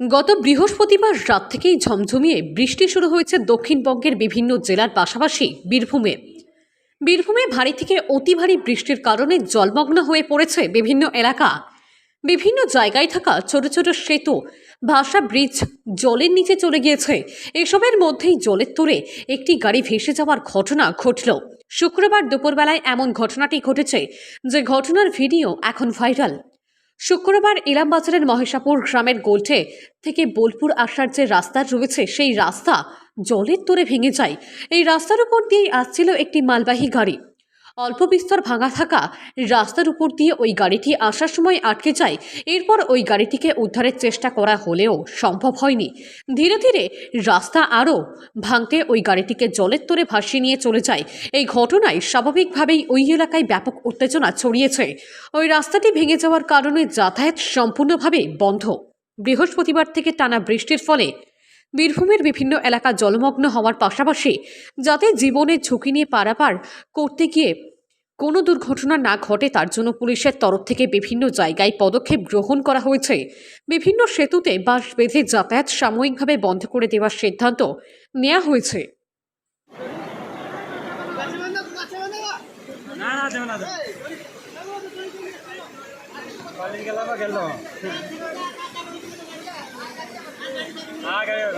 গত বৃহস্পতিবার রাত থেকেই ঝমঝমিয়ে বৃষ্টি শুরু হয়েছে দক্ষিণবঙ্গের বিভিন্ন জেলার পাশাপাশি বীরভূমে। বীরভূমে ভারী থেকে অতি ভারী বৃষ্টির কারণে জলমগ্ন হয়ে পড়েছে বিভিন্ন এলাকা। বিভিন্ন জায়গায় থাকা ছোট ছোট সেতু ভাষা ব্রিজ, জলের নিচে চলে গিয়েছে। এসবের মধ্যেই জলের তোরে একটি গাড়ি ভেসে যাওয়ার ঘটনা ঘটল। শুক্রবার দুপুরবেলায় এমন ঘটনাটি ঘটেছে। যে ঘটনার ভিডিও এখন ভাইরাল। শুক্রবার ইলামবাজারের মহেশাপুর গ্রামের গোল্টে থেকে বোলপুর আসার যে রাস্তা রয়েছে, সেই রাস্তা জলের তোরে ভেঙে যায়। এই রাস্তার উপর দিয়েই আসছিল একটি মালবাহী গাড়ি। অল্প বিস্তর ভাঙা থাকা রাস্তার উপর দিয়ে ওই গাড়িটি আসার সময় আটকে যায়। এরপর ওই গাড়িটিকে উদ্ধারের চেষ্টা করা হলেও সম্ভব হয়নি। ধীরে ধীরে রাস্তা আরও ভাঙতে ওই গাড়িটিকে জলের তোরে ভাসিয়ে নিয়ে চলে যায়। এই ঘটনায় স্বাভাবিকভাবেই ওই এলাকায় ব্যাপক উত্তেজনা ছড়িয়েছে। ওই রাস্তাটি ভেঙে যাওয়ার কারণে যাতায়াত সম্পূর্ণভাবে বন্ধ। বৃহস্পতিবার থেকে টানা বৃষ্টির ফলে বীরভূমের বিভিন্ন এলাকা জলমগ্ন হওয়ার পাশাপাশি যাতে জীবনের ঝুঁকি নিয়ে পারাপার করতে গিয়ে কোনো দুর্ঘটনা না ঘটে, তার জন্য পুলিশের তরফ থেকে বিভিন্ন জায়গায় পদক্ষেপ গ্রহণ করা হয়েছে। বিভিন্ন সেতুতে বাস বেঁধে যাতায়াত সাময়িকভাবে বন্ধ করে দেওয়ার সিদ্ধান্ত নেওয়া হয়েছে। গেল